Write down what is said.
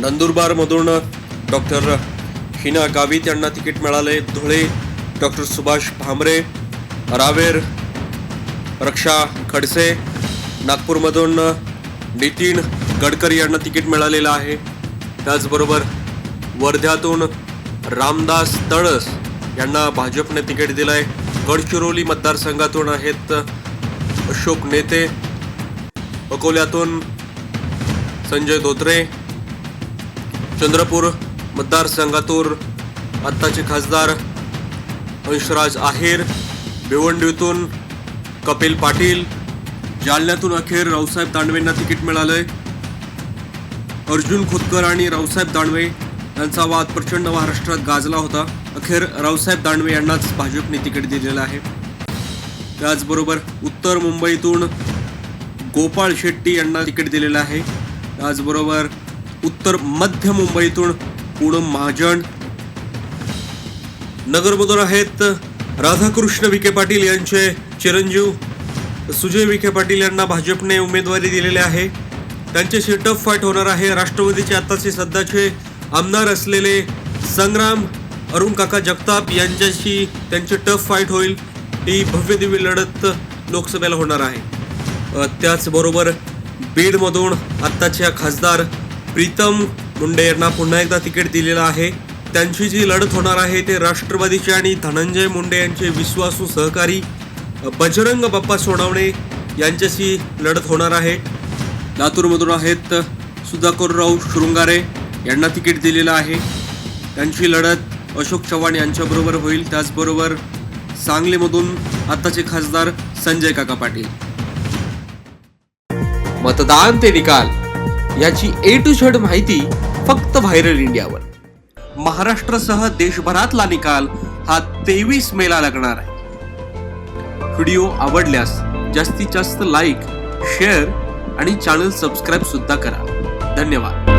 नंदुरबारमधून doctor Hina Gavit यांना ticket मिळाले. Dhule doctor Subhash Bhamre Raver Raksha Khadse नागपूरमधून नितीन गडकरी यांना तिकीट मिळालेलं आहे. त्याचबरोबर वर्ध्यातून रामदास तळस यांना भाजपने तिकीट दिलं आहे गडचिरोली मतदारसंघातून आहेत अशोक नेते अकोल्यातून संजय धोत्रे चंद्रपूर मतदारसंघातून आत्ताचे खासदार अंशराज आहेर भिवंडीतून कपिल पाटील जालन्यातून अखेर रावसाहेब दानवेंना तिकीट मिळालंय. अर्जुन खोतकर आणि रावसाहेब दानवे यांचा वाद प्रचंड महाराष्ट्रात गाजला होता. अखेर रावसाहेब दानवे यांनाच भाजपने तिकीट दिलेलं आहे. त्याचबरोबर उत्तर मुंबईतून गोपाळ शेट्टी यांना तिकीट दिलेलं आहे. त्याचबरोबर उत्तर मध्य मुंबईतून पूनम महाजन. नगरमधून आहेत राधाकृष्ण विखे पाटील यांचे चिरंजीव. सुजय विखे पाटील यांना भाजपने उमेदवारी दिलेली आहे. त्यांच्याशी टफ फाईट होणार आहे. राष्ट्रवादीचे आताचे सध्याचे आमदार असलेले संग्राम अरुण काका जगताप यांच्याशी त्यांची टफ फाईट होईल. ही भव्य दिव्य लढत लोकसभेला होणार आहे. त्याचबरोबर बीडमधून आत्ताच्या खासदार प्रीतम मुंडे यांना पुन्हा एकदा तिकीट दिलेलं आहे. त्यांची जी लढत होणार आहे ते राष्ट्रवादीचे आणि धनंजय मुंडे यांचे विश्वासू सहकारी बजरंग बाप्पा सोनावणे यांच्याशी लढत होणार आहे. लातूरमधून आहेत सुधाकरराव शृंगारे यांना तिकीट दिलेलं आहे. त्यांची लढत अशोक चव्हाण यांच्याबरोबर होईल. त्याचबरोबर सांगलीमधून आताचे खासदार संजय काका पाटील. मतदान ते निकाल. याची ए टू झेड माहिती फक्त व्हायरल इंडियावर महाराष्ट्रासह देशभरातला निकाल हा तेवीस मेला लागणार आहे. व्हिडिओ आवडल्यास जास्तीत जास्त लाईक शेअर आणि चॅनल सबस्क्राईब सुद्धा करा. धन्यवाद.